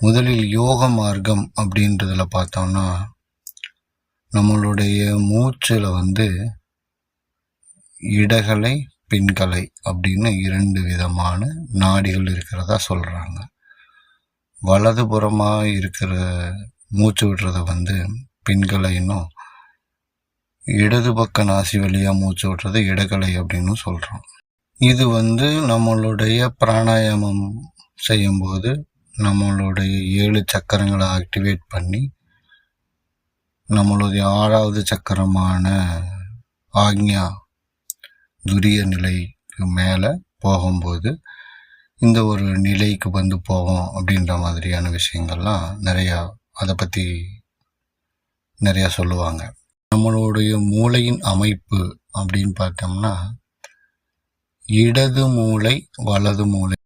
முதலில் யோக மார்க்கம் அப்படின்றதில் பார்த்தோம்னா நம்மளுடைய மூச்சில் வந்து இடகலை பின்கலை அப்படின்னு இரண்டு விதமான நாடிகள் இருக்கிறதா சொல்கிறாங்க வலதுபுறமாக இருக்கிற மூச்சு விடுறத வந்து பின்கலைன்னும் இடது பக்க நாசி வழியாக மூச்சு விடுறது இடகலை அப்படின்னு சொல்கிறோம் இது வந்து நம்மளுடைய பிராணாயாமம் செய்யும்போது நம்மளுடைய ஏழு சக்கரங்களை ஆக்டிவேட் பண்ணி நம்மளுடைய ஆறாவது சக்கரமான ஆக்ஞா துரிய நிலைக்கு மேலே போகும்போது இந்த ஒரு நிலைக்கு வந்து போவோம் அப்படின்ற மாதிரியான விஷயங்கள்லாம் நிறையா அதை பற்றி நிறையா சொல்லுவாங்க. நம்மளுடைய மூளையின் அமைப்பு அப்படின்னு பார்த்தோம்னா இடது மூளை வலது மூளை